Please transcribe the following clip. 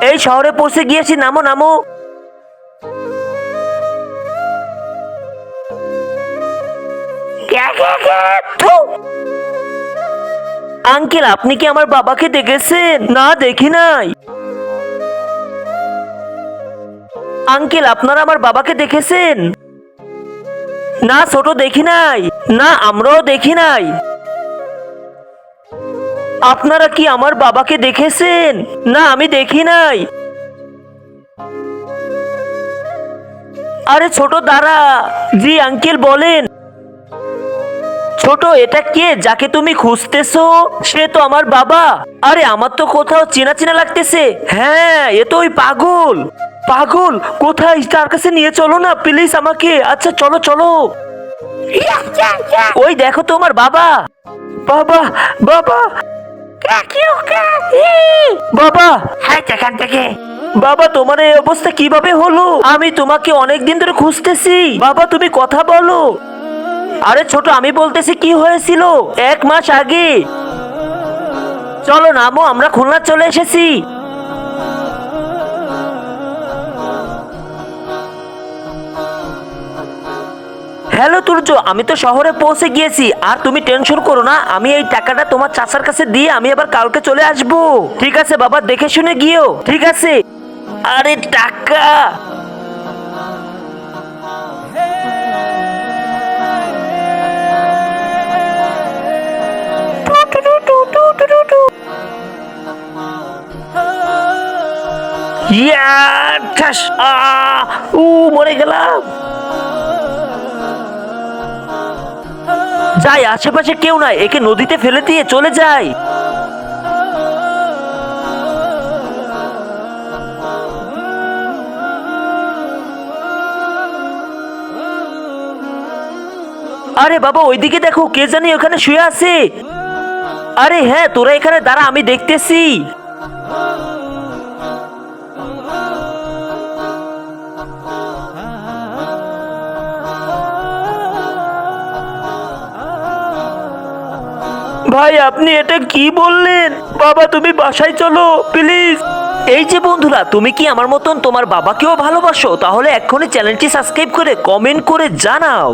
এই শহরে পৌঁছে গিয়েছি, নামো নামো। আঙ্কেল, আপনি কি আমার বাবাকে দেখেছেন? না, দেখি নাই। আঙ্কেল, আপনারা আমার বাবাকে দেখেছেন? না, ছোট দেখি নাই। না, আমরাও দেখি নাই। আপনারা কি আমার বাবাকে দেখেছেন? না আমি দেখি নাই। আরে ছোট দাঁড়া। জি আঙ্কেল বলেন। ছোট এটা কে যাকে তুমি খুঁজতেছো? সে তো আমার বাবা। আরে আমার তো কোথাও চেনা চেনা লাগতেছে। হ্যাঁ এ তো ওই পাগল। পাগল কোথায়? তার কাছে নিয়ে চলো না প্লিজ আমাকে। আচ্ছা চলো চলো। ওই দেখো তোমার বাবা। বাবা বাবা। বাবা হ্যাঁ এখান থেকে। বাবা, তোমার এই অবস্থা কীভাবে হলো? আমি তোমাকে অনেক দিন ধরে খুঁজতেছি। বাবা, তুমি কথা বলো। আরে ছোট, আমি বলতেছি কি হয়েছিল? এক মাস আগে। চলো, নামো, আমরা খুলনা চলে এসেছি। হ্যালো তুর্য আমি তো শহরে পৌঁছে গিয়েছি। আর তুমি টেনশন করো না, আমি এই টাকাটা তোমার চাচার কাছে দিয়ে আমি আবার কালকে চলে আসব। ঠিক আছে বাবা, দেখে শুনে গিয়েও। ঠিক আছে। আরে টাকা! ইয়া, ঠাস, আ, উ, মরে গেলাম। যাই আশেপাশে কেউ নাই, একে নদীতে ফেলে দিয়ে চলে যাই আরে বাবা, ওইদিকে দেখো, কে জানি ওখানে শুয়ে আছে। আরে হ্যাঁ তোরা এখানে দাঁড়া, আমি দেখতেছি। ভাই, আপনি এটা কি বললেন? বাবা, তুমি বাসায় চলো, প্লিজ। এই যে বন্ধুরা, তুমি কি আমার মতন তোমার বাবাকেও ভালোবাসো? তাহলে এক্ষুনি চ্যানেলটি সাবস্ক্রাইব করে কমেন্ট করে জানাও।